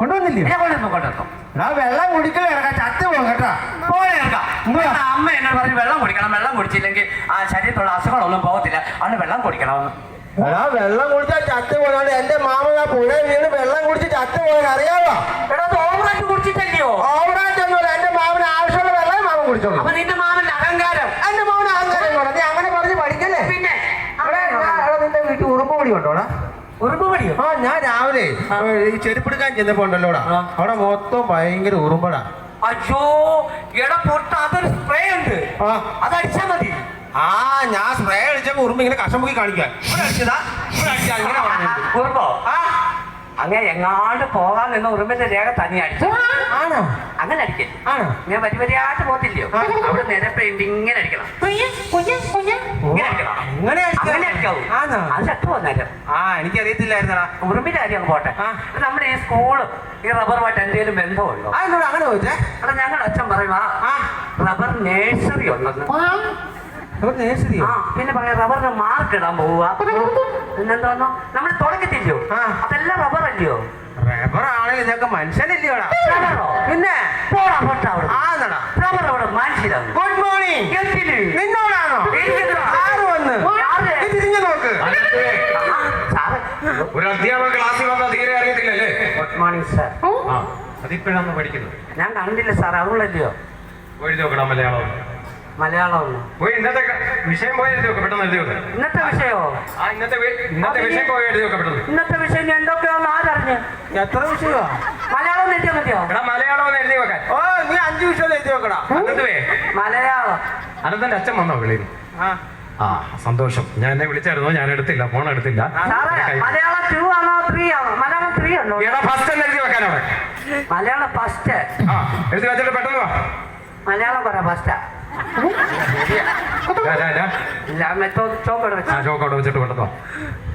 കൊണ്ടുവന്നില്ല? കൊണ്ടുവന്നു കൊണ്ടുവന്നു. എടാ വെള്ളം കുടിക്കല ഇറക്കാം ചത്ത് പോകും കേട്ടാ? അമ്മ എന്നെ പറഞ്ഞ് വെള്ളം കുടിക്കണം വെള്ളം കുടിച്ചില്ലെങ്കിൽ ആ ശരീരത്തുള്ള അസുഖങ്ങളൊന്നും പോകത്തില്ല. അതുകൊണ്ട് വെള്ളം കുടിക്കണമെന്ന്. എടാ വെള്ളം കുടിച്ചാൽ ചത്ത് പോകാണ്ട് എന്റെ മാമൻ ആ പുഴ വീണ് വെള്ളം കുടിച്ച് ചത്ത് പോകാൻ അറിയാമോ എടാ ഓവറായിട്ട് കുടിച്ചിട്ടല്ലയോ? ഓവറായിട്ടൊന്നുമില്ല. എന്റെ മാമന് ആവശ്യമുള്ള വെള്ളം മാമൻ കുടിച്ചോളൂ. അപ്പൊ നിന്റെ മാമൻ അഹങ്കാരം ഞാൻ രാവിലെ ഈ ചെരുപ്പെടുക്കാൻ ചെന്നപ്പോ ഉണ്ടല്ലോടാ. അവിടെ മൊത്തം ഭയങ്കര ഉറുമ്പടാ. അയ്യോ എടാ പൊട്ട അതൊരു സ്പ്രേ ഉണ്ട്. അതടിച്ചാ മതി. ആ ഞാൻ സ്പ്രേ അടിച്ചപ്പോ ഉറുമ്പ് ഇങ്ങനെ കഷമുക്കി കാണിക്കാൻ ഇവിടെ അടിച്ചതാ ഇവിടെ അടിച്ചാ ഇങ്ങനെ ഉറുമ്പോ? ആ. അങ്ങനെ എങ്ങാണ്ട് പോകാൻ നിന്ന് ഉറുമ്പിന്റെ രേഖ തനി അടിച്ചു. ആണോ? അങ്ങനെ അടിക്കരുത് ആണോ? ഞാൻ വരി വരിയായിട്ട് പോത്തില്ലയോ. അവിടെ നിരപ്പ് ഇങ്ങനെ അടിക്കണം. ഇങ്ങനെ അടിക്കണം. അങ്ങനെ അടിക്കാ? അങ്ങനെ അടിക്കാവൂ. അത് ചത്തു നേരം ആ എനിക്കറിയത്തില്ലായിരുന്നടാ. ഉറുമ്പിന്റെ കാര്യം അങ്ങ് പോട്ടെ. നമ്മുടെ ഈ സ്കൂൾ ഈ റബ്ബറുമായിട്ട് എന്തെങ്കിലും ബന്ധമുണ്ടോ? അങ്ങനെ ചോദിച്ചേ. അവിടെ ഞങ്ങളുടെ അച്ഛൻ പറയുവാ റബ്ബർ നേഴ്സറി ഉണ്ടെന്ന്. ആ പിന്നെ പറയാം റബ്ബറിന് മാർക്ക് ഇടാൻ പോവുക. പിന്നെന്തോന്നോ? നമ്മൾ തുടക്കത്തില്ലയോ അതെല്ലാം റബ്ബർ അല്ലയോ? റബ്ബർ ആണെങ്കിൽ ഇതൊക്കെ മനുഷ്യനില്ലയോടാ. പിന്നെ? പോടാ പൊട്ട അവിടെ ആ റബ്ബർ അവിടെ മനുഷ്യരാണ് ഗുഡ് മോർണിംഗ് എന്തിന് നിന്നോടാണോ? ആര് വന്ന്? തിരിഞ്ഞു നോക്ക്. ഒരു അധ്യാപക ക്ലാസ്സിൽ വന്നാൽ തീരെ അറിയത്തില്ലല്ലേ? ഗുഡ് മോർണിംഗ് സാർ അതിപ്പോഴാണ് പഠിക്കുന്നത്. ഞാൻ കണ്ടില്ല സാർ അതുകൊള്ളല്ലയോ എഴുതി നോക്കണം മലയാളം. മലയാളം പോയി ഇന്നത്തെ വിഷയം പോയി എഴുതി നോക്കാം പെട്ടെന്ന് എഴുതി നോക്കാം ഇന്നത്തെ വിഷയമോ? ആ ഇന്നത്തെ ഇന്നത്തെ വിഷയം പോയി എഴുതി നോക്കാം പെട്ടെന്ന്. ഇന്നത്തെ വിഷയം ഞാൻ എന്തൊക്കെയാന്ന് ആരറിഞ്ഞ്? എത്ര വിഷയമാ? മലയാളം എഴുതിയാൽ മതിയോ? എടാ മലയാളം എഴുതി വെക്കാൻ. ഓ നീ അഞ്ചു വിഷയം എഴുതി വെക്കടാ. അനന്തവേ മലയാളം. അനന്തന്റെ അച്ഛൻ വന്നോ വിളിയിൽ? ആ. ആ സന്തോഷം. ഞാൻ എന്നെ വിളിച്ചായിരുന്നു? ഞാൻ എടുത്തില്ല ഫോൺ എടുത്തില്ല. മലയാളം ടു ആണോ ത്രീ ആണോ? മലയാളം ത്രീ ഫസ്റ്റ് എഴുതി മലയാളം ഫസ്റ്റ് എഴുതി വെച്ചിട്ട് പെട്ടെന്ന് വാ. മലയാളം പറ ഫസ്റ്റാ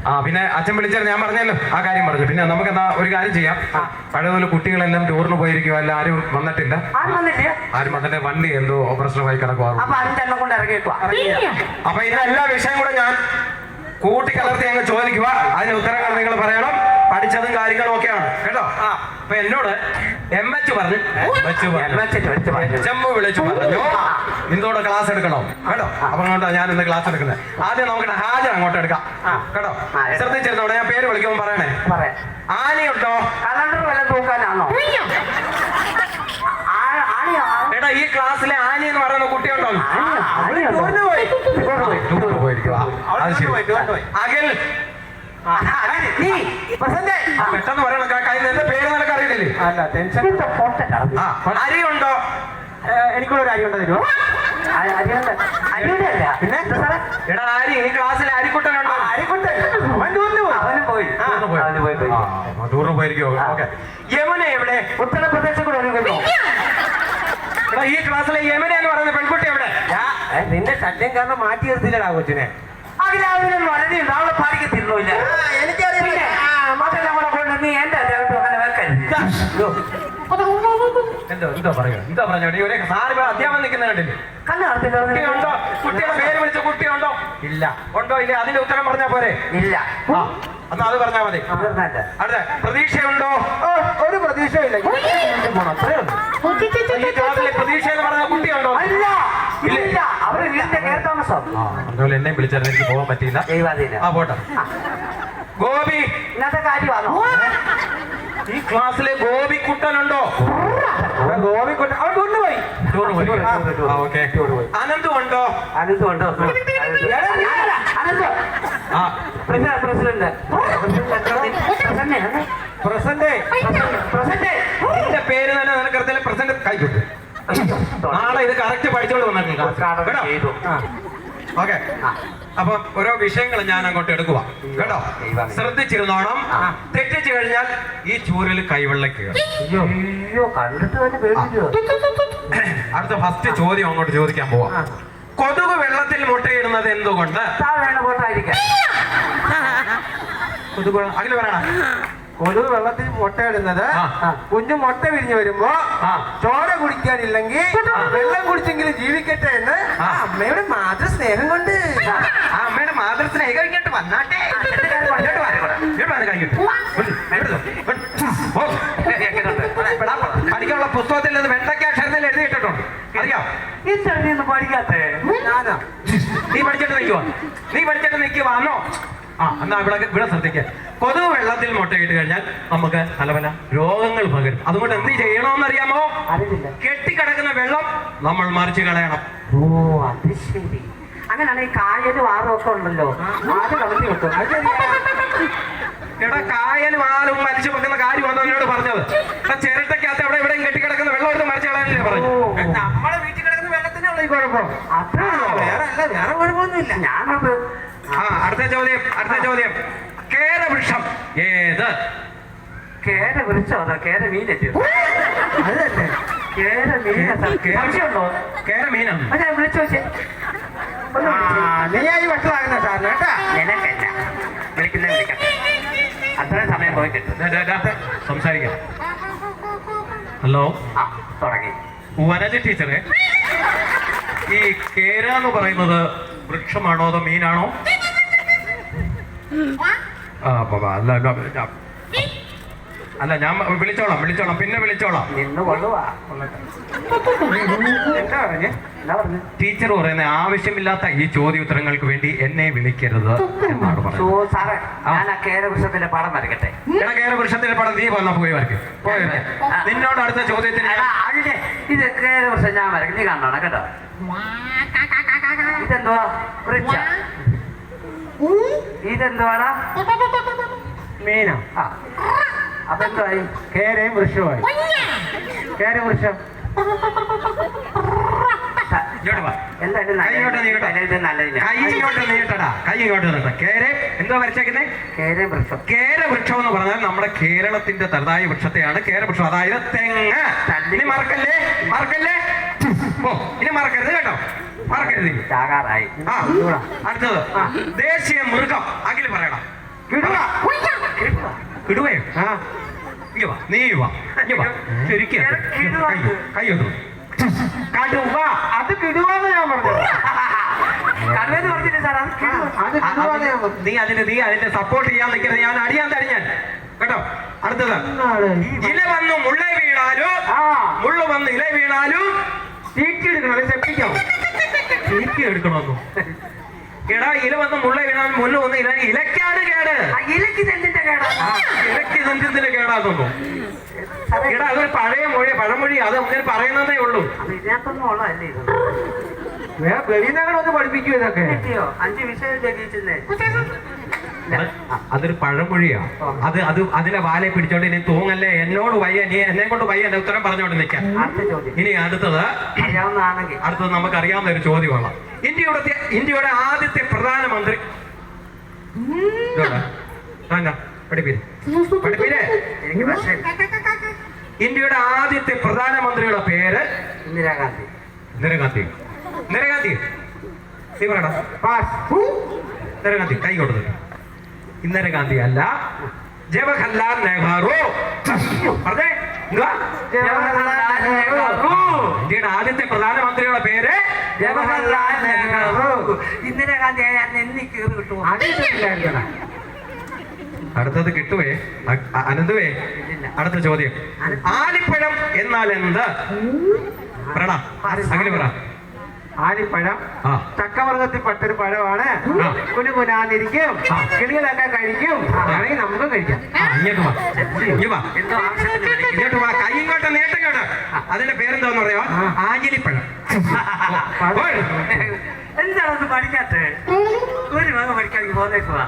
ആ പിന്നെ അച്ഛൻ വിളിച്ചാൽ ഞാൻ പറഞ്ഞല്ലോ ആ കാര്യം പറഞ്ഞു പിന്നെ നമുക്ക് എന്നാ ഒരു കാര്യം ചെയ്യാം പഴയതുപോലെ കുട്ടികളെല്ലാം ടൂറിന് പോയിരിക്കും അല്ല ആരും വന്നിട്ടില്ല ആരും വന്നിട്ട് വണ്ടി എന്തോ ഓപ്പറേഷനുമായി കിടക്കുവാറുണ്ട് അപ്പൊ എല്ലാ വിഷയം കൂടെ ഞാൻ കൂട്ടിക്കലർത്തി അങ്ങ് ചോദിക്കുക അതിന് ഉത്തരങ്ങൾ നിങ്ങൾ പറയണം പഠിച്ചതും കാര്യങ്ങളും ഒക്കെയാണ് കേട്ടോ അപ്പൊ എന്നോട് എം എച്ച് പറഞ്ഞു. ചെമ്പു വിളിച്ചു പറഞ്ഞു. ഇന്നോട് ക്ലാസ് എടുക്കണോ? കേട്ടോ? അപ്പൊ അങ്ങോട്ടാ ഞാൻ ഇന്ന് ക്ലാസ് എടുക്കുന്നത്. ആദ്യം നമുക്ക് ഹാജർ അങ്ങോട്ട് എടുക്കാം. കേട്ടോ. ശ്രദ്ധിച്ചിരുന്നോടെ? ഞാൻ പേര് വിളിക്കുമ്പോൾ പറയണേ. പറയാം. ആനയുണ്ടോ? കലണ്ടർ തൂക്കാനാണോ? എടാ ഈ ക്ലാസ്സിലെ ആനി എന്ന് പറയുന്ന കുട്ടിയുണ്ടോ? ആണിയോ? നീ പ്രസന്റ് പെട്ടെന്ന് പറയണം. കാ- കയ്യിൽ പേര് നിനക്ക് അറിയില്ലേ അല്ല ടെൻഷൻ അരിയുണ്ടോ? എനിക്കൂടെ ഒരു അരി ഉണ്ടോ തരുമോ പിന്നെ? എടാ അരി ഈ ക്ലാസ്സിലെ അരിക്കുട്ടനുണ്ടോ? അരിക്കുട്ടൻ. അവൻ അവന് പോയി. അവന് പോയി. ടൂറിന് പോയിരിക്കോ ഓക്കെ. യമന എവിടെ? ഉത്തർപ്രദേശിൽ കൂടെ ഒരുങ്ങുന്നു ഈ ക്ലാസ്സിലെ യമന എന്ന് പറയുന്ന പെൺകുട്ടി എവിടെ? നിന്റെ ശല്യം കാരണം മാറ്റി നിർത്തില്ലടാ കൊച്ചിനെ. അതിലാവിനും വളരെ നാളെ പാടിക്കത്തിരുന്നില്ല ആ, എനിക്കറിയില്ല. മക്കളെ കൂടെ കൊണ്ട് നീ എന്റെ ദേഹത്ത് അങ്ങനെ വെക്കരുത്. എന്തോ എന്തോ പറയോ എന്തോ പറഞ്ഞു ഈ ഒരേ സാറ് അധ്യാപനം നിൽക്കുന്ന കണ്ടില്ലേ? കുട്ടിയുണ്ടോ? കുട്ടിയുടെ പേര് വിളിച്ച കുട്ടിയുണ്ടോ? ഇല്ല. ഉണ്ടോ ഇല്ല? അതിന്റെ ഉത്തരം പറഞ്ഞാ പോരെ? ഇല്ല. ആ അത് അത് പറഞ്ഞാ മതി. അടുത്ത പ്രതീക്ഷയുണ്ടോ? ഒരു പ്രതീക്ഷയില്ല. പ്രതീക്ഷ എന്ന് പറഞ്ഞ കുട്ടിയുണ്ടോ? അല്ല അതുപോലെ എന്നെ വിളിച്ചാൽ എനിക്ക് പോകാൻ പറ്റിയില്ല. ദൈവാധീനം. ആ പോട്ടെ. ഗോപി! ഇന്നത്തെ കാര്യമാണ്? ഈ ക്ലാസ്സിലെ ഗോപി കുട്ടനുണ്ടോ? ഗോപിക്കുട്ടൻ അവൻ കൊണ്ടുപോയി അനന്തുണ്ടോ അനന്തുണ്ടോ പ്രസിഡന്റ് പ്രസന്റ് പ്രസിഡന്റ് എന്റെ പേര് തന്നെ നിനക്ക് അറിയത്തില്ല പ്രസന്റ് കൈക്കൊട്ടു നാളെ ഇത് കറക്റ്റ് പഠിച്ചോണ്ട് വന്നിട്ടുണ്ട് ഓക്കെ. അപ്പൊ ഓരോ വിഷയങ്ങൾ ഞാൻ അങ്ങോട്ട് എടുക്കുക കേട്ടോ? ശ്രദ്ധിച്ചിരുന്നോണം. തെറ്റിച്ചു കഴിഞ്ഞാൽ ഈ ചൂരൽ കൈവെള്ള കയറും അയ്യോ കണ്ടിട്ട് തന്നെ പേടിച്ചു അടുത്ത ഫസ്റ്റ് ചോദ്യം അങ്ങോട്ട് ചോദിക്കാൻ പോവാം. കൊതുക് വെള്ളത്തിൽ മുട്ടയിടുന്നത് എന്തുകൊണ്ട്? കൊതുക് അതിൽ പറയണ. കൊതു വെള്ളത്തിൽ മുട്ടയിടുന്നത് കുഞ്ഞു മുട്ട വിരിഞ്ഞു വരുമ്പോ ചോര കുടിക്കാനില്ലെങ്കിൽ വെള്ളം കുടിച്ചെങ്കിലും ജീവിക്കട്ടെ എന്ന് ആ. അമ്മയുടെ മാതൃസ്നേഹം കൊണ്ട്. ആ അമ്മയുടെ മാതൃസ്നേഹം ഇങ്ങോട്ട് വന്നാട്ടെ പഠിക്കാനുള്ള പുസ്തകത്തിൽ നിന്ന് വെണ്ടക്ക അക്ഷരത്തിൽ എഴുതിയിട്ടുണ്ടോ അറിയോ? നീ പഠിക്കാത്തേ? നീ പഠിച്ചിട്ട് നിൽക്കുവാ നീ പഠിച്ചിട്ട് നിൽക്കുവാന്നോ ആ എന്നാ ഇവിടെ ഇവിടെ ശ്രദ്ധിക്കുക കൊതുക് വെള്ളത്തിൽ മുട്ടയിട്ട് കഴിഞ്ഞാൽ നമുക്ക് പല പല രോഗങ്ങൾ പകരും. അതുകൊണ്ട് എന്ത് ചെയ്യണമെന്നറിയാമോ അറിയാമോ? കെട്ടിക്കിടക്കുന്ന വെള്ളം നമ്മൾ മറിച്ച് കളയണം. ഓ അത് ശരി. അങ്ങനെയാണ് ഈ കായലും ആറും ഒക്കെ ഉണ്ടല്ലോ. ആദ്യം കളഞ്ഞു കിട്ടും എടാ കായലും ആറും മരിച്ചു വെക്കുന്ന കാര്യമാണ് എന്നോട് പറഞ്ഞത്? ചിരട്ടക്കകത്ത് അവിടെ എവിടെയും കെട്ടിക്കിടക്കുന്ന വെള്ളം എടുത്ത് മറിച്ച് കളയാനല്ലേ പറഞ്ഞു നമ്മളെ വീട്ടിൽ കിടക്കുന്ന വെള്ളത്തിനുള്ള ഈ കുഴപ്പം. അത്രേ വേറെ അല്ല വേറെ കുഴപ്പമൊന്നുമില്ല. ഞാനത് ആ അടുത്ത ചോദ്യം അടുത്ത ചോദ്യം. കേരവൃക്ഷം. ഏത്? അതോ കേര മീനെത്തിയോ അത് തന്നെ കേര മീന സംശയമുണ്ടോ കേര മീനാണ് അതെ വിളിച്ചു വെച്ചേ ആ, നീ ആയി വഷളാകുന്ന സാറിന് കേട്ടാ? നിനക്കല്ല. വിളിക്കുന്ന വിളിക്കാം. അത്രയും സമയം പോയി കിട്ടും. ദാ, ദാ, ദാ, സംസാരിക്കാം. ഹലോ? ആ തുടങ്ങി. വനജ ടീച്ചറെ ഈ കേര എന്ന് പറയുന്നത് വൃക്ഷമാണോ അതോ മീനാണോ? ആ അപ്പൊ അല്ല അല്ല, ഞാൻ- അല്ല ഞാൻ വിളിച്ചോളാം വിളിച്ചോളാം പിന്നെ വിളിച്ചോളാം. ടീച്ചർ പറയുന്ന ആവശ്യമില്ലാത്ത ഈ ചോദ്യോത്തരങ്ങൾക്ക് വേണ്ടി എന്നെ വിളിക്കരുത് എന്നാണ് പറയുന്നത്. സാറേ ഞാൻ ആ കേര വൃക്ഷത്തിന്റെ പടം നീ വന്നാ പോയി വരയ്ക്കും. നിന്നോട് അടുത്ത ചോദ്യത്തിന് ഇത് കേരവൃക്ഷം ഞാൻ വരയ്ക്കും. നീ കണ്ടോണം കേട്ടോ. ഇതെന്തോ വൃക്ഷ ഇതെന്തുവാടാ? മീന. ആ. അതെന്തുവായി കേരയും വൃക്ഷമായി കേര വൃക്ഷം. കേരവൃക്ഷം എന്ന് പറഞ്ഞാൽ നമ്മുടെ കേരളത്തിന്റെ തനതായ വൃക്ഷത്തെയാണ് കേരവൃക്ഷം അതായത് തെങ്ങ്. ഇനി മറക്കല്ലേ? മറക്കല്ലേ? ഓ ഇനി മറക്കരുത് കേട്ടോ. മറക്കരുത്. ചാകാറായി. അടുത്തത്. ദേശീയ മൃഗം. അഖിൽ പറയണം. കിടുവ. കിടുവയോ ഇങ്ങ് വാ. നീ വാ. ഇങ്ങ് വാ. ശരിക്കും കിടുവ. കൈ ഒന്ന് കടുവ. അത് കിടുവാന്ന് ഞാൻ പറഞ്ഞത് കടുവെന്ന് പറഞ്ഞില്ലേ സാർ അത് കിടുവാന്ന് ഞാൻ നീ അതിന് നീ അതിന്റെ സപ്പോർട്ട് ചെയ്യാൻ നിൽക്കുന്നത് ഞാൻ അടിയാൻ തടി ഞാൻ. കേട്ടോ? അടുത്തത്. ഇല വന്ന് മുള്ള വീണാലും മുള്ളു വന്ന് ഇല വീണാലും തീറ്റി എടുക്കണം അത് സെപ്പിക്കാം. തീറ്റി എടുക്കണമെന്നു എടാ ഇല വന്ന് മുള്ള വീണാൽ മുല്ല വന്ന് ഇല ഇലക്കാട് കേട്. ആ, ഇലക്ക് തെന്നിന്റെ കേടാ. ഇലക്ക് ഇതെന്തിന്റെ കേടാന്നു എടാ അതൊരു പഴയ മൊഴി പഴമൊഴി അത് അങ്ങനെ പറയുന്നതേ ഉള്ളൂ. ഒന്ന് പഠിപ്പിക്കൂ ഇതൊക്കെ? അഞ്ച് വിഷയം അത് അതൊരു പഴമൊഴിയാ. അത് അത് അതിലെ വാലെ പിടിച്ചോണ്ട് ഇനി തൂങ്ങല്ലേ? എന്നോട് വയ്യ നീ എന്നെ കൊണ്ട് വയ്യ എന്റെ ഉത്തരം പറഞ്ഞോണ്ട് നിൽക്കാം ഇനി അടുത്തത് അടുത്തത് നമുക്ക് അറിയാവുന്ന ഒരു ചോദ്യമാണ്. ഇന്ത്യയുടെ ഇന്ത്യയുടെ ആദ്യത്തെ പ്രധാനമന്ത്രി. പഠിപ്പീര്. പഠിപ്പീര്. ഇന്ത്യയുടെ ആദ്യത്തെ പ്രധാനമന്ത്രിയുടെ പേര് ഇന്ദിരാഗാന്ധി. ഇന്ദിരാഗാന്ധി. ഇന്ദിരാഗാന്ധി. നീ പറയടാ. പാസ് ഇന്ദിരാഗാന്ധി കൈ കൊടുത്തു ഇന്ദിരാഗാന്ധി അല്ല. ജവഹർലാൽ നെഹ്റു. പറഞ്ഞേ? ഇന്ത്യയുടെ ആദ്യത്തെ പ്രധാനമന്ത്രിയുടെ പേര് ജവഹർലാൽ നെഹ്റു. ഇന്ദിരാഗാന്ധി എന്നി കിട്ടുമോ അടുത്തത് കിട്ടുവേ? അനന്തുവേ? അടുത്ത ചോദ്യം. ആലിപ്പഴം എന്നാൽ എന്ത്? പറടാ അങ്ങനെ പറ. ആലിപ്പഴം ചക്കവർഗത്തിൽ പെട്ടൊരു പഴമാണ്. കുനുകുനാന്നിരിക്കും കിളികളൊക്കെ കഴിക്കും. ആണെങ്കിൽ നമുക്ക് കഴിക്കാം. ഇങ്ങോട്ട് വാ. കൈ ഇങ്ങോട്ട് നേട്ടങ്ങോട്ട് അതിന്റെ പേരെന്താന്ന് പറയാ ആഞ്ഞിലിപ്പഴം. ഓ, ഓ. എന്താണ് ഒന്ന് പഠിക്കാത്ത? ഒരു ഭാഗം പഠിക്കാൻ പോന്നേക്കുവാ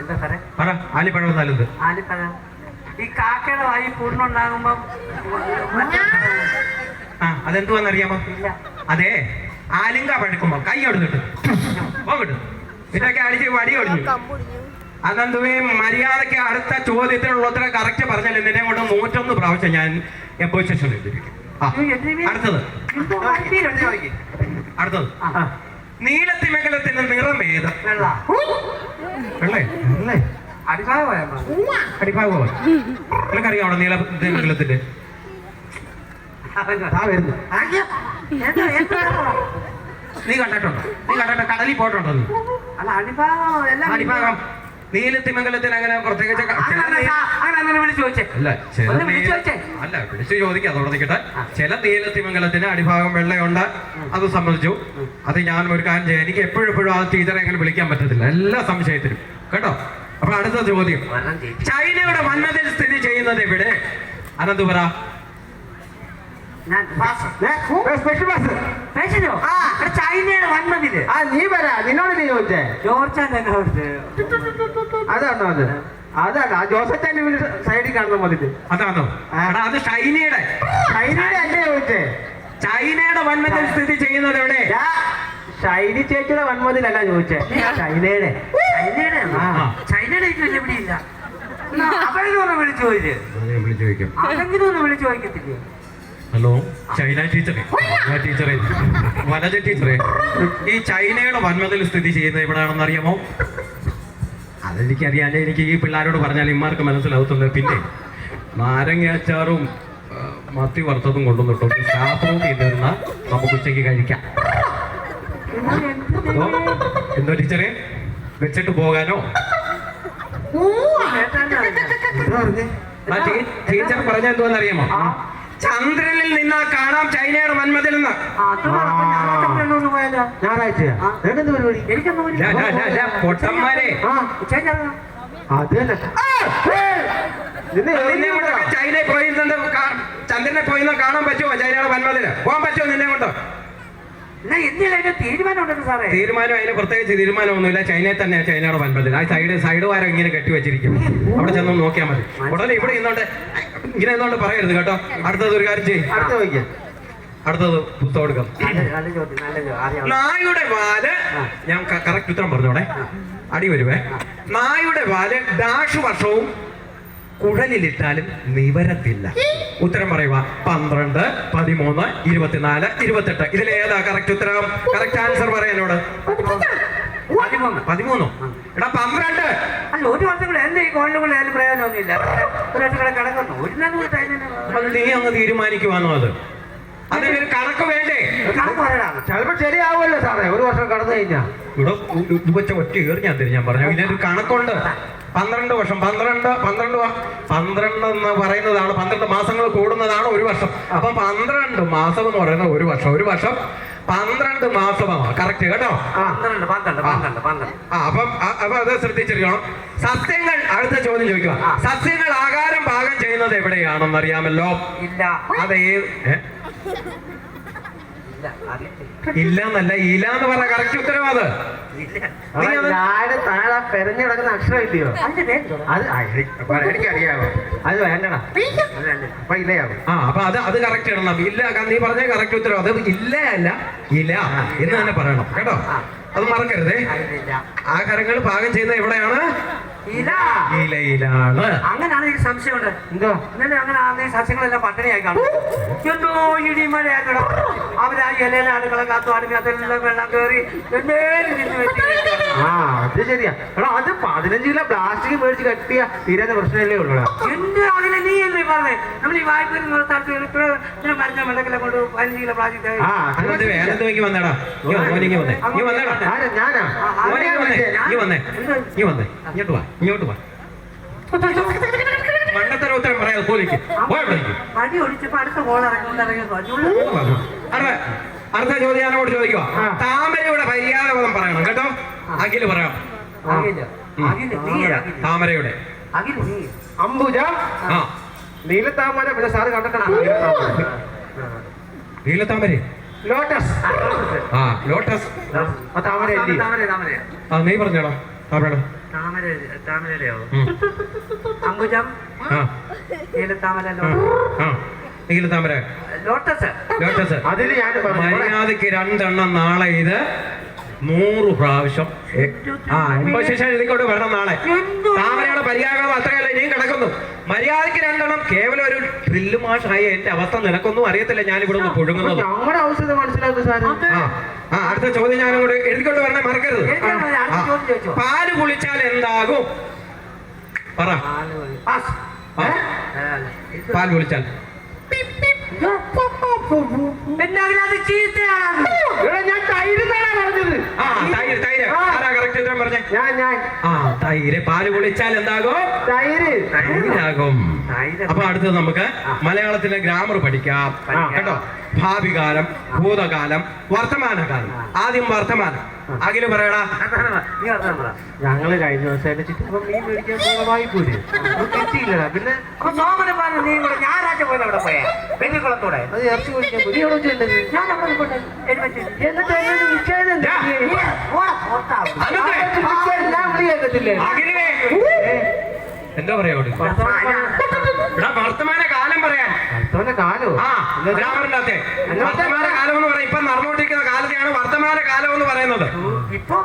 എന്താ സാറേ? പറ. ആലിപ്പഴം എന്ത്? ആലിപ്പഴം ഈ കാക്കയുടെ വായി പൂർണുണ്ടാകുമ്പം ആ അതെന്തുവാന്നറിയാമോ അതെ ആലിങ്ക പഴുക്കുമ്പോ കൈ ഓടുന്നിട്ട് പോകട്ട് ഇതൊക്കെ അടിച്ച് വടി ഒടിഞ്ഞു അതെന്തുവേ മര്യാദയ്ക്ക് അടുത്ത ചോദ്യത്തിനുള്ള ഉത്തരം കറക്റ്റ് പറഞ്ഞാൽ നിന്നെ കൊണ്ട് നൂറ്റൊന്ന് പ്രാവശ്യം ഞാൻ എപ്പോസിഷൻ ആ അടുത്തത്. അടുത്തത്. നീലത്തിമംഗലത്തിന്റെ നിറം ഏത്? വെള്ള. അടിഭാഗമായ അടിഭാഗോ നിനക്കറിയാവോ നീലത്തിമംഗലത്തിന്റെ ആ വരുന്നു എന്താ എന്താ നീ കണ്ടിട്ടുണ്ടോ? നീ കണ്ടിട്ടോ കടലിൽ പോയിട്ടുണ്ടോ നീ? അല്ല അടിഭാഗം എല്ലാം അടിഭാഗം നീലത്തിമംഗലത്തിന് അങ്ങനെ പ്രത്യേകിച്ച് അല്ല വിളിച്ചു ചോദിക്കാം അതോടെ നിൽക്കട്ടെ. ചില നീലത്തിമംഗലത്തിന് അടിഭാഗം വെള്ളയുണ്ട്. അത് സംബന്ധിച്ചു അത് ഞാൻ ഒരു കാര്യം ചെയ്യാം. എനിക്ക് എപ്പോഴും എപ്പോഴും ആ ടീച്ചറെ അങ്ങനെ വിളിക്കാൻ പറ്റത്തില്ല. എല്ലാ സംശയത്തിനും കേട്ടോ? അപ്പൊ അടുത്ത ചോദ്യം. ചൈനയുടെ വന്മതിൽ സ്ഥിതി ചെയ്യുന്നത് എവിടെ? അനന്തപുര. സ്പെഷ്യൽ ബസ് പേശനോ ആ. ചൈനയാണ് ചൈനയുടെ വന്നതിൽ. ആ നീ വരാ. നിന്നോട് നീ ചോദിച്ചേ. ജോർജാൻ അതാണോ അത്? അതാണ്. ആ ജോസച്ചാന്റെ വീട് സൈഡിൽ കാണുന്ന മതിൽ അതാണോ? എടാ, അത് ചൈനയുടെ അല്ലേ ചോദിച്ചേ? ചൈനയുടെ വന്മതിൽ സ്ഥിതി ചെയ്യുന്നത് എവിടെ? ഷൈനി ചേച്ചിയുടെ വന്മതിലല്ല ചോദിച്ചേ. ചൈനയുടെ ചൈനയുടെ ആ. ചൈനയുടെ ഇല്ല അവരെങ്കിലും ഒന്ന് വിളിച്ചു ചോദിച്ചു അതെങ്കിലും ഒന്ന് വിളിച്ചു ചോദിക്കത്തില്ലേ? ഹലോ ചൈന ടീച്ചറെ. ചൈന ടീച്ചറെ. വനജ ടീച്ചറെ. ഈ ചൈനയുടെ വന്മതിൽ സ്ഥിതി ചെയ്യുന്നത് എവിടെയാണെന്ന് അറിയാമോ? അതെനിക്കറിയാൻ എനിക്ക് ഈ പിള്ളേരോട് പറഞ്ഞാൽ ഇമാർക്ക് മനസ്സിലാവത്തുണ്ട് പിന്നെ നാരങ്ങ അച്ചാറും മത്തി വറുത്തതും കൊണ്ടുവന്നിട്ടും സ്റ്റാഫ് റൂമിൽ ഇരുന്ന നമുക്ക് ഉച്ചയ്ക്ക് കഴിക്കാം. എന്തോ ടീച്ചറെ? വെച്ചിട്ട് പോകാനോ? ടീച്ചർ പറഞ്ഞ എന്തോന്ന് അറിയാമോ? ചന്ദ്രനിൽ നിന്നാ കാണാം ചൈനയുടെ വന്മതിൽ നിന്ന് ഞായറാഴ്ച. പരിപാടി? പൊട്ടന്മാരെ. ചൈനയിൽ പോയി ചന്ദ്രനെ പോയി കാണാൻ പറ്റുമോ? ചൈനയുടെ വന്മതിൽ പോകാൻ പറ്റുമോ നിന്നെ കൊണ്ട്? തീരുമാനം അതിന് പ്രത്യേകിച്ച് തീരുമാനമൊന്നുമില്ല. ചൈനയിൽ തന്നെ ചൈനയുടെ വൻപതിൽ. ആ സൈഡ് സൈഡ് വാരം ഇങ്ങനെ കെട്ടി വെച്ചിരിക്കും. അവിടെ ചെന്ന് നോക്കിയാൽ മതി. ഉടനെ ഇവിടെ ഇന്നോണ്ട് ഇങ്ങനെ ഇന്നോണ്ട് പറയരുത് കേട്ടോ. അടുത്തത് ഒരു കാര്യം ചെയ്യും. അടുത്ത ചോദിക്കാം. അടുത്തത് പുസ്തകം എടുക്കാം. നായുടെ വാൽ ഞാൻ കറക്റ്റ് ഉത്തരം പറഞ്ഞോടെ അടി വരുവേ. നായുടെ വാൽ ഡാഷ് വർഷവും കുഴലിലിട്ടാലും നിവരത്തില്ല. ഉത്തരം പറയുക പന്ത്രണ്ട് പതിമൂന്ന് ഇരുപത്തിനാല് ഇരുപത്തെട്ട്. ഇതിൽ ഏതാ കറക്റ്റ് ഉത്തരം? കറക്റ്റ് ആൻസർ പറയാനോട് പതിമൂന്ന്. പതിമൂന്നോ എടാ പന്ത്രണ്ട്. അല്ല ഒരു വർഷം കൂടെ എന്റെ ഈ കൂടെ അതിന് പ്രയോജനമൊന്നുമില്ല. ഒരു വർഷം കൂടെ കിടക്കുന്നു ഒരു നീ അങ്ങ് തീരുമാനിക്കുവാണോ അത്? അതിനൊരു കണക്ക് വേണ്ടേ? ചിലപ്പോ ശരിയാവുമല്ലോ സാറേ. ഒരു വർഷം കടന്നു കഴിഞ്ഞാ. ഇവിടെ വെച്ച ഒറ്റ കയറി ഞാൻ തിരിഞ്ഞാൻ പറഞ്ഞു. ഇതിനൊരു കണക്കുണ്ട്. പന്ത്രണ്ട് വർഷം. പന്ത്രണ്ട് പന്ത്രണ്ട് പന്ത്രണ്ട് എന്ന് പറയുന്നതാണ് പന്ത്രണ്ട് മാസങ്ങൾ കൂടുന്നതാണ് ഒരു വർഷം. അപ്പൊ പന്ത്രണ്ട് മാസം എന്ന് പറയുന്നത് ഒരു വർഷം. ഒരു വർഷം പന്ത്രണ്ട് മാസമാണ്? കറക്റ്റ് കേട്ടോ? പന്ത്രണ്ട് പന്ത്രണ്ട് പന്ത്രണ്ട് പന്ത്രണ്ട്. ആ അപ്പം അപ്പൊ അത് ശ്രദ്ധിച്ചിരിക്കണം സസ്യങ്ങൾ അടുത്ത ചോദ്യം ചോദിക്കുക. സസ്യങ്ങൾ ആകാരം പാകം ചെയ്യുന്നത് എവിടെയാണെന്ന് അറിയാമല്ലോ ഇല്ല. അത് ഏത്? ഇല്ല എന്നല്ല ഇല്ല എന്ന് പറഞ്ഞ കറക്റ്റ് ഉത്തരവാ അത്. താഴെ പെരഞ്ഞു കിടക്കുന്ന അക്ഷരം ഇല്ലയോ? അതിന്റെ അത് വേണ്ടടാ. അപ്പൊ ഇല്ലയാവും ആ അപ്പൊ അത് അത് കറക്റ്റ് ഇടണം ഇല്ല നീ പറഞ്ഞ കറക്റ്റ് ഉത്തരവ്. അത് ഇല്ല അല്ല ഇല എന്ന് തന്നെ പറയണം. കേട്ടോ? അത് മറക്കരുതേ. ആ ആഹാരങ്ങൾ പാകം ചെയ്യുന്ന എവിടെയാണ്? ഇലയിലാണ് അങ്ങനെയാണ് എനിക്ക് സംശയമുണ്ട്. എന്തോ? ഇന്നലെ അങ്ങനെ ആ ഈ സസ്യങ്ങളെല്ലാം പട്ടിണിയായി കാണും. എന്തോ ഇടി മഴയാക്കണം അവരാ ഇലയിലെ അടുക്കള കാത്തു ആടുകളെല്ലാം വെള്ളം കയറി ആ അത് ശരിയാ. എടാ അത് പതിനഞ്ച് കിലോ പ്ലാസ്റ്റിക് മേടിച്ച് കെട്ടിയ തീരാതെ പ്രശ്നമല്ലേ ഉള്ളു എന്റെ അങ്ങനെ നീ എന്തേ പറഞ്ഞേ? നമ്മൾ ഈ വായ്പ സ്ഥലത്ത് ഇങ്ങനെ മരുന്ന വെള്ളക്കിലെ കൊണ്ട് പതിനഞ്ച് കിലോ പ്ലാസ്റ്റിക് ആ അത് അനന്ത് അനന്ത് നോക്കി വന്നേടാ? നീ വന്നേ, നീ വന്നേടാ. ആരാ? ഞാനാ? നീ വന്നേ. നീ വന്നേ. ഇങ്ങോട്ട് വാ. ഇങ്ങോട്ട് വാ. മണ്ണത്തര ഉത്തരം പറയാതെ പോലിക്ക് മടി ഒടിച്ചപ്പോ അടുത്ത കോൾ ഇറങ്ങിക്കൊണ്ട് ഇറങ്ങിയതോ അടുത്ത അടുത്ത ചോദ്യം ഞാനോട് ചോദിക്കുക താമരയുടെ മര്യാദ പദം പറയണം കേട്ടോ? അഖിൽ പറയാം താമരയുടെ. അംബുജ ആ. നീലത്താമര പിന്നെ സാറ് കണ്ടിട്ടാണ് നീലത്താമര ലോട്ടസ്. ആ ലോട്ടസ്. ആ താമര അല്ലേ താമര താമര ആ നീ പറഞ്ഞോടാ താമരയുടെ താമര താമരയോ. അങ്കുജം. നീലത്താമര നീലത്താമര ലോട്ടസ്. ലോട്ടസ്. അതിൽ ഞാൻ മര്യാദയ്ക്ക് രണ്ടെണ്ണം നാളെ ഇത് നൂറ് പ്രാവശ്യം ആ ശേഷം എഴുതിക്കൊണ്ട് വരണം നാളെ. താമരയുടെ പര്യാഗം അത്രയല്ല ഇനിയും കിടക്കുന്നു. മര്യാദയ്ക്ക് രണ്ടെണ്ണം കേവലം ഒരു ഡ്രില്ല് മാഷായ എന്റെ അവസ്ഥ നിനക്കൊന്നും അറിയത്തില്ല ഞാൻ ഇവിടെ നിന്ന് പുഴുങ്ങുന്നത് നമ്മുടെ ഔഷധം മനസ്സിലാക്കും സാറ്. ആ അടുത്ത ചോദ്യം ഞാനും കൂടെ എഴുതിക്കൊണ്ട് വരണേ മറക്കരുത്. പാൽ കുളിച്ചാൽ എന്താകും? പറ? പാൽ കുളിച്ചാൽ. എന്തായാലും അതിനകത്ത് ചീത്തയാണ്. ഞാൻ തൈരുന്നാണ് പറഞ്ഞത്. ആ തൈര് തൈര്. ആരാ കറക്റ്റ് ഉത്തരം പറഞ്ഞേ? ഞാൻ ഞാൻ. ആ തൈര്. പാൽ കുടിച്ചാൽ എന്താകും? തൈര്. തൈരാകും. തൈര്. അപ്പൊ അടുത്തത് നമുക്ക് മലയാളത്തിലെ ഗ്രാമർ പഠിക്കാം. പഠിക്കാം. കേട്ടോ? ഭാവികാലം ഭൂതകാലം വർത്തമാനകാലം. ആദ്യം വർത്തമാനം. അഖിൽ പറയടാ. ഞങ്ങൾ കഴിഞ്ഞ ദിവസം ചുറ്റും മീൻ മേടിക്കാൻ പിന്നെ അപ്പൊ സോമന പറഞ്ഞു നീ കൂടെ ഞായറാഴ്ച പോയത് അവിടെ പോയേ? വെള്ളിക്കുളത്തൂടെ അത് ഇറച്ചി മേടിക്കാൻ പോയി. നീ ചെല്ലത് ഞാൻ അവിടെ എന്ത്? ഞാൻ പറയാ വർത്തമാന കാലം കാലോ? ആ ഗ്രാമറിന്റെ അകത്തെ വർത്തമാന കാലം എന്ന് പറയാം ഇപ്പൊ നടന്നുകൊണ്ടിരിക്കുന്ന കാലത്തെയാണ് വർത്തമാന കാലം എന്ന് പറയുന്നത് ഇപ്പൊ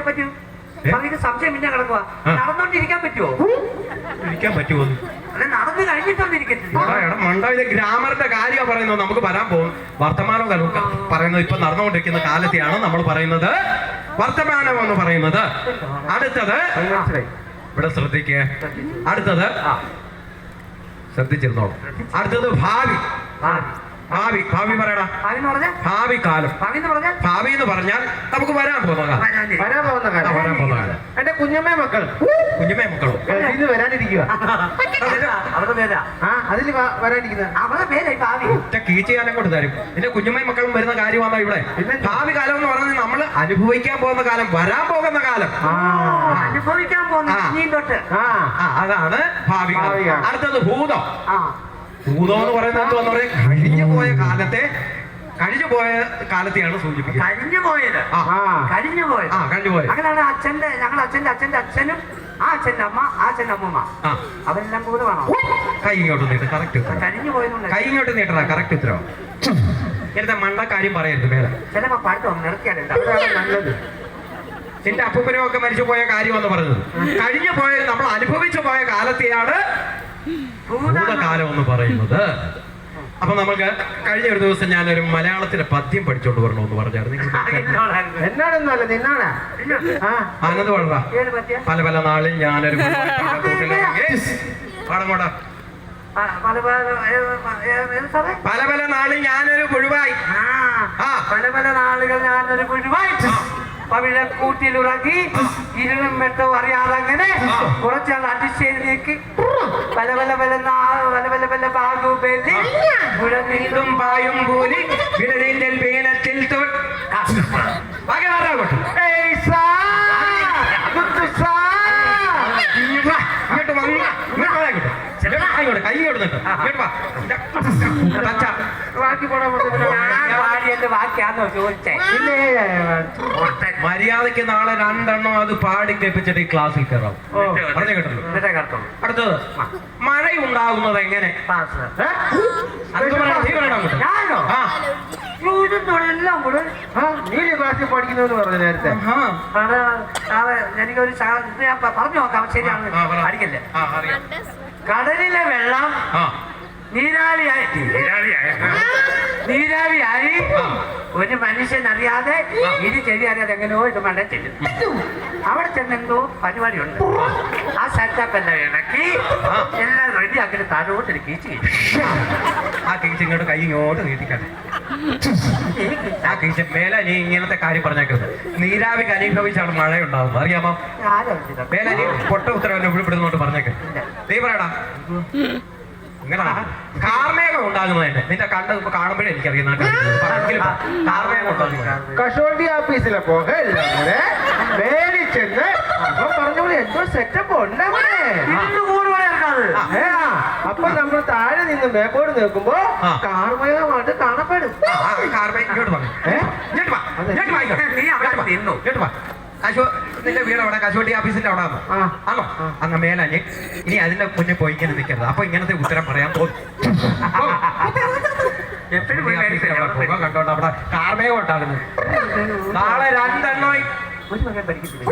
പറ്റൂ? അതിന് കിടക്കുക. നടന്നോണ്ടിരിക്കാൻ പറ്റുമോ ഇരിക്കാൻ പറ്റുമോ നടന്നു മണ്ട ഇത് ഗ്രാമറിന്റെ കാര്യമാണ് പറയുന്നത്. നമുക്ക് വരാൻ പോകും. വർത്തമാനം പറയുന്നത് ഇപ്പൊ നടന്നുകൊണ്ടിരിക്കുന്ന കാലത്തെയാണ് നമ്മൾ പറയുന്നത്. വർത്തമാനം എന്ന് പറയുന്നത്. അടുത്തത്. ഇവിടെ ശ്രദ്ധിക്കേ. അടുത്തത്. ശ്രദ്ധിച്ചിരുന്നോളൂ. അടുത്തത് ഭാവി. ഭാവി ഭാവി പറയടാ. ഭാവി എന്ന് പറഞ്ഞാൽ ഭാവി കാലം. ഭാവി എന്ന് പറഞ്ഞാൽ ഭാവി എന്ന് പറഞ്ഞാൽ നമുക്ക് വരാൻ പോകുന്ന കാലം. വരാൻ പോകുന്ന കാലം. വരാൻ പോകുന്ന കാലം. എന്റെ കുഞ്ഞമ്മേ മക്കൾ. കുഞ്ഞമ്മേ മക്കളോ? ഇന്ന് വരാനിരിക്കുക അതാ, അവരുടെ പേരാ ആ അതിൽ അവരുടെ ഭാവി. ഒറ്റ കൊണ്ട് തരും. നിന്റെ കുഞ്ഞുമൈ മക്കളും വരുന്ന കാര്യമാണോ ഇവിടെ? പിന്നെ? ഭാവി കാലം എന്ന് പറഞ്ഞാൽ നമ്മൾ അനുഭവിക്കാൻ പോകുന്ന കാലം വരാൻ പോകുന്ന കാലം. ആ. അനുഭവിക്കാൻ പോകുന്ന അതാണ് ഭാവി കാലം. അടുത്തത് ഭൂതം. ആ. ഭൂതം എന്ന് പറയുന്നത് പറയാ? കഴിഞ്ഞു പോയ കാലത്തെ കഴിഞ്ഞു പോയ കാലത്തെയാണ് സൂചിപ്പിക്കുന്നത് കഴിഞ്ഞു പോയത്. ആ. കഴിഞ്ഞു പോയത്. ആ കഴിഞ്ഞു പോയത്. അങ്ങനെയാണ് അച്ഛന്റെ ഞങ്ങൾ അച്ഛന്റെ അച്ഛന്റെ അച്ഛനും ആ അച്ഛന്റെ അമ്മ ആ അച്ഛന്റെ അമ്മമ്മ. അവരെല്ലാം കൂടെ വേണം കൈ ഇങ്ങോട്ട് നീട്ട് കറക്റ്റ് കഴിഞ്ഞു പോയതുകൊണ്ട് കൈ ഇങ്ങോട്ട് നീട്ടടാ കറക്റ്റ് ഉത്തരം. നേരത്തെ മണ്ട കാര്യം പറയരുത് മേലെ. ചിലപ്പോ നിർത്തിയാലുണ്ട് അതാണ് നല്ലത്. നിന്റെ അപ്പൂപ്പനും ഒക്കെ മരിച്ചു പോയ കാര്യമെന്ന് പറഞ്ഞത് കഴിഞ്ഞു പോയ നമ്മൾ അനുഭവിച്ചു പോയ കാലത്തെയാണ് ഭൂതകാലം എന്ന് പറയുന്നത്. അപ്പൊ നമുക്ക് കഴിഞ്ഞ ഒരു ദിവസം ഒരു മലയാളത്തിലെ പദ്യം പഠിച്ചോണ്ട് പറഞ്ഞായിരുന്നു? എന്നോടൊന്നുമല്ല നിന്നോടാ ആ. ആനന്ദ് വളരാ പല പല നാളിൽ ഞാനൊരു പാടങ്ങോടാ. പല പല നാളിൽ ഞാനൊരു പുഴുവായി. പല പല നാളുകൾ ഞാനൊരു മുഴുവായി പവിഴ കൂട്ടിലുറങ്ങി ഇരുളും വെട്ടവും അറിയാതെ അങ്ങനെ കുറച്ചാൾ അടിച്ചെഴുന്നേക്ക് പല പല പല പല പല പല മുഴങ്ങിടും പായും കൂലി വിരലിന്റെ പേനത്തിൽ തൊട്ട് ബാക്കി പോടാ ബാക്കിയാന്നോ ചോദിച്ചേ. മര്യാദയ്ക്ക് നാളെ രണ്ടെണ്ണം അത് പാടി കേൾപ്പിച്ചിട്ട് ഈ ക്ലാസ്സിൽ കയറാം. പറഞ്ഞു കേട്ടല്ലോ അടുത്തത്. മഴ ഉണ്ടാകുന്നത് എങ്ങനെ. എല്ലാം കൂടെ. നീ ക്ലാസ്സിൽ പഠിക്കുന്നെന്ന് പറഞ്ഞു നേരത്തെ. എനിക്കൊരു ഞാൻ നോക്കാം ശരിയാണ് ആ, അടിക്കല്ലേ? കടലിലെ വെള്ളം ആയി ആ. ഒരു മനുഷ്യൻ അറിയാതെ ഇത് ചെവി അറിയാതെ എങ്ങനെയോ ഇത് മണ്ട ചെല്ലും. അവിടെ ചെന്നെന്തോ പരിപാടിയുണ്ട്. ആ. സെറ്റപ്പെല്ലാം ഇണക്കി. എല്ലാം റെഡി ആക്കി താഴോട്ട് ഒരു കീച്ച്. ആ കീച്ച് ഇങ്ങോട്ട് കൈ ഇങ്ങോട്ട് നീട്ടിക്കാതെ ആ കീച്ച് മേലെ നീ ഇങ്ങനത്തെ കാര്യം പറഞ്ഞേക്കുന്നത്. നീരാവി അനുഭവിച്ചാണ് മഴ ഉണ്ടാവുന്നത് അറിയാമോ മേലെ നീ പൊട്ട ഉത്തരവെന്നെ ഉൾപ്പെടുന്നോട്ട് പറഞ്ഞേക്ക്. നീ പറയടാ. കാർമേഘം ഉണ്ടാകുന്നത് നിന്റെ കണ്ട് ഇപ്പൊ കാണുമ്പോഴേ എനിക്കറിയാം നാട്ടിൽ പറയെങ്കിലും കാർമേഘം ഉണ്ടാകുന്നത് കഷോണ്ടി ഓഫീസിലെ പോക എല്ലാം കൂടെ മേലിൽ ചെന്ന് അപ്പൊ പറഞ്ഞ എന്തോ സെറ്റപ്പ് ആ, അപ്പൊ നമ്മൾ താഴെ നിന്ന് മേപ്പോട് നിൽക്കുമ്പോ. കാർമേഘമായിട്ട് കാണപ്പെടും കാർമേഘം ഇങ്ങോട്ട് വാ. ഏ? ഇങ്ങോട്ട് വാ. ഇങ്ങോട്ട് വാ, നീ അവിടെ. നിന്നു. ഇങ്ങോട്ട് വാ. കശു നിന്റെ വീട് അവിടെ കശുവണ്ടി ഓഫീസിന്റെ അവിടെ ആണോ? അങ്ങ് മേലാഞ്ഞ്. ഇനി അതിന്റെ മുന്നിൽ പോയി ഇങ്ങനെ നിൽക്കരുത് അപ്പൊ ഇങ്ങനത്തെ ഉത്തരം പറയാൻ തോന്നും എപ്പോഴും കണ്ടോണ്ട് അവിടെ കാർമേഘം ഉണ്ടാകുന്നത് നാളെ രണ്ടെണ്ണോ ഒരു മകൻ പഠിക്കത്തില്ല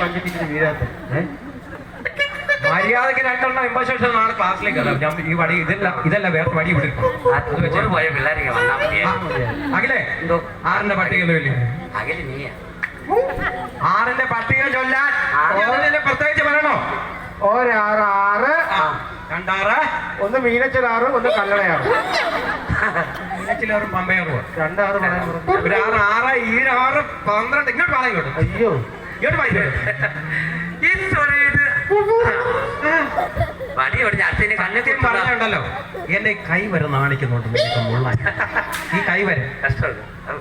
വണ്ടിട്ടിട്ട് വീഴാത്ത. ഏ? മര്യാദയ്ക്ക് രണ്ടെണ്ണം ഇമ്പശേഷം നാളെ ക്ലാസ്സിലേക്ക് അല്ല ഞാൻ ഈ വടി ഇതല്ല ഇതല്ല വേറെ വടി ഇവിടെ. അഖിലേ ആറിന്റെ പട്ടിക ഒന്നുമില്ലേ? അകൽ നീയാ. ആറിന്റെ പട്ടിക ചൊല്ലാൻ പ്രത്യേകിച്ച് പറയണോ? ഒരാറ് ആറ് രണ്ടാറ്. ഒന്ന് മീനച്ചിലാറ് ഒന്ന് കല്ലടയാറ്. മീനച്ചിലാറും പമ്പയാറും രണ്ടാറ് ഒരാറ്. ആറ് ഈരാറ് പന്ത്രണ്ട്. ഇങ്ങോട്ട് വാ ഇങ്ങോട്ട്. അയ്യോ. ഇങ്ങോട്ട് പറഞ്ഞുണ്ടല്ലോ. എന്റെ കൈ വരെ നാണിക്കുന്നുണ്ട് ഈ കൈ വരെ.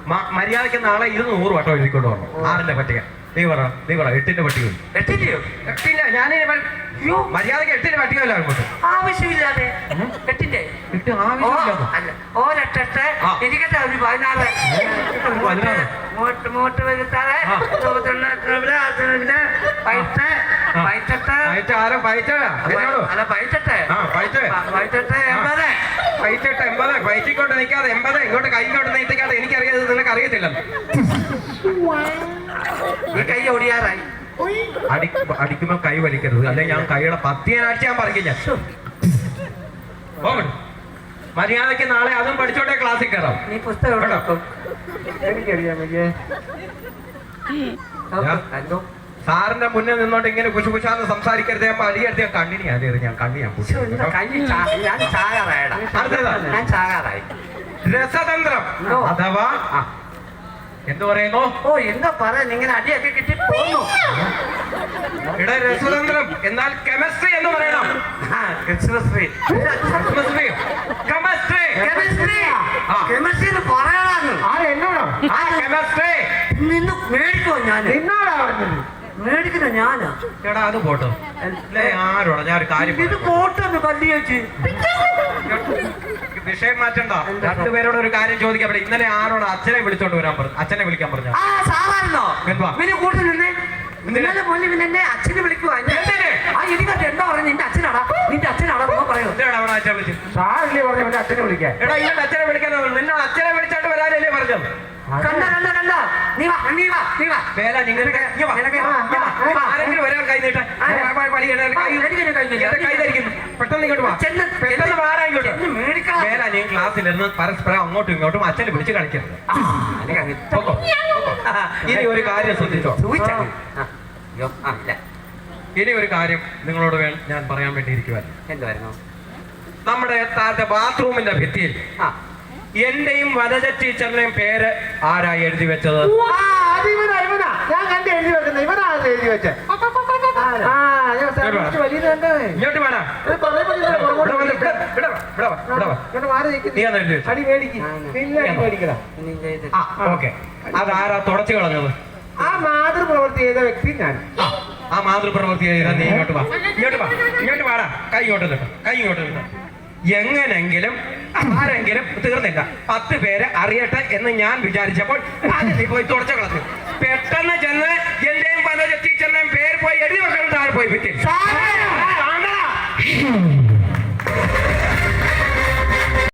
മര്യാദയ്ക്ക് നാളെ ഇത് നൂറ് വട്ടം എഴുതിക്കൊണ്ട് വന്നു ആറിന്റെ പട്ടിക. നീ പറ നീ പറ എട്ടിന്റെ പട്ടിക എട്ടില്ലയോ എട്ടില്ല ഞാൻ മര്യാദയ്ക്ക് എട്ടിന്റെ പട്ടികയല്ല അങ്ങോട്ട്. ആവശ്യമില്ലാതെ. എട്ടിന്റെ? എട്ട് ആവശ്യമില്ല ഓരെട്ടെട്ട്. ഒരു പതിനാറ്. മൂട്ട് മൂട്ട് വരുത്താറ് ആ. പൈറ്റെട്ട് പയറ്റ ആരോ പയറ്റ എന്നോട്? അല്ല പൈറ്റെട്ട് ആ പയറ്റ് പൈറ്റെട്ട് എൺപത്. പയറ്റിട്ട് എൺപത്. പയറ്റിക്കോട്ട് നിൽക്കാതെ എൺപത്. ഇങ്ങോട്ട് കൈ ഇങ്ങോട്ട് നീട്ടിക്കാതെ എനിക്കറിയാതെ നിനക്ക് അറിയത്തില്ല. ഈ കൈ ഒടിയാറായി അടി അടിക്കുമ്പോ കൈ വലിക്കരുത്. അല്ലെ ഞാൻ കൈയുടെ പത്തിയനാഴ്ച ഞാൻ പറിക്കില്ല മര്യാദയ്ക്ക് നാളെ അതും പഠിച്ചോട്ടെ ക്ലാസ്സിൽ കയറാം. നീ പുസ്തകം? എനിക്കറിയാം സാറിന്റെ മുന്നിൽ നിന്നോട്ട് ഇങ്ങനെ കുശു കുശാന്ന് സംസാരിക്കരുത്. അപ്പൊ അടിയടുത്ത് ഞാൻ കണ്ണിനി എറിയും. ഞാൻ കണ്ണി ഞാൻ പൂട്ടി. ഞാൻ ചാകാറായടാ. അടുത്തതാ. ഞാൻ ചാകാറായി. രസതന്ത്രം. ഓ. അഥവാ ആ. എന്തു പറയുന്നു? ഓ എന്താ പറയാൻ ഇങ്ങനെ അടിയൊക്കെ കിട്ടി പോന്നു. ഇവിടെ രസതന്ത്രം. എന്നാൽ കെമിസ്ട്രി എന്ന് പറയണം. ആ, കെമിസ്ട്രി. കെമിസ്ട്രി. കെമിസ്ട്രി. കെമിസ്ട്രി. ആ. കെമിസ്ട്രി എന്ന് പറയാനാണ് ആ എന്നോടോ? ആ കെമിസ്ട്രി. നിന്ന് മേടിക്കോ ഞാൻ നിന്നോടാ പറഞ്ഞത്. മേടിക്കുന്ന ഞാനാ? എടാ അത് പോട്ടോ. ആരോടാ? ഞാൻ ഒരു കാര്യം ഇത്. പോട്ടെന്ന് കല്ലി വെച്ച് വിഷയം മാറ്റണ്ട. രണ്ടുപേരോട് ഒരു കാര്യം ചോദിക്കാൻ പറ്റും ഇന്നലെ ആരോട്? അച്ഛനെ വിളിച്ചോണ്ട് വരാൻ പറഞ്ഞു. അച്ഛനെ വിളിക്കാൻ പറഞ്ഞു? നിന്നെ? ഇന്നലെ മോനെ പിന്നെ അച്ഛനെ വിളിക്കുവാ. ആ എനിക്കത് എന്താ പറഞ്ഞു? നിന്റെ അച്ഛനാടാ. നിന്റെ അച്ഛനാടാ എന്നോ പറയോ. അച്ഛനെ വിളിക്കാൻ പറഞ്ഞു അവന്റെ അച്ഛനെ വിളിക്കാൻ? എടാ ഇന്നലെ അച്ഛനെ വിളിക്കാൻ നിന്നോട് അച്ഛനെ വിളിച്ചോണ്ട് വരാനല്ലേ പറഞ്ഞത്? കണ്ട കണ്ട കണ്ട. നീ വാ നീ വാ നീ വാ. വേല നിങ്ങൾക്ക്. ആരെങ്കിലും ഒരാൾ കൈ നീട്ടാൻ ആ. കൈ ധരിക്കുന്നു പെട്ടെന്ന് ഇങ്ങോട്ട് വാ. ചെന്ന് പെട്ടെന്ന് ഇങ്ങോട്ട്. വേല നീ ക്ലാസ്സിലിരുന്ന് പരസ്പരം അങ്ങോട്ടും ഇങ്ങോട്ടും അച്ഛനെ വിളിച്ച് കളിക്കരുത്. ഇനി ഒരു കാര്യം ശ്രദ്ധിച്ചോ. ഇനി ഒരു കാര്യം നിങ്ങളോട് ഞാൻ പറയാൻ വേണ്ടിയിരിക്കുവായിരുന്നു എന്തായിരുന്നു? നമ്മുടെ താഴത്തെ ബാത്റൂമിന്റെ ഭിത്തിയിൽ ആ. എന്റെയും വനജ ടീച്ചറിന്റെയും പേര് ആരാ എഴുതി വെച്ചത്? ഞാൻ കണ്ട് എഴുതി വെക്കുന്നത്. ഇവനാ എഴുതി വെച്ചത് ഇങ്ങോട്ട് വേണം അതാരാ തുടച്ചു കളഞ്ഞത്? ആ മാതൃപ്രവർത്തി ചെയ്ത വ്യക്തി ഞാൻ. ആ, മാതൃപ്രവർത്തി ചെയ്ത നീ ഇങ്ങോട്ട് വാ. ഇങ്ങോട്ട് വാ ഇങ്ങോട്ട് വാടാ. കൈ ഇങ്ങോട്ട് നിട്ടോ കൈ ഇങ്ങോട്ട് എങ്ങനെങ്കിലും ആരെങ്കിലും തീർന്നില്ല. പത്ത് പേര് അറിയട്ടെ എന്ന് ഞാൻ വിചാരിച്ചപ്പോൾ പോയി തുടച്ച കളഞ്ഞു? പെട്ടെന്ന് ചെന്ന് എന്റെയും പല ടീച്ചറിന്റെയും പേര് പോയി എഴുതി വെക്കണം താഴെ പോയി വിറ്റ്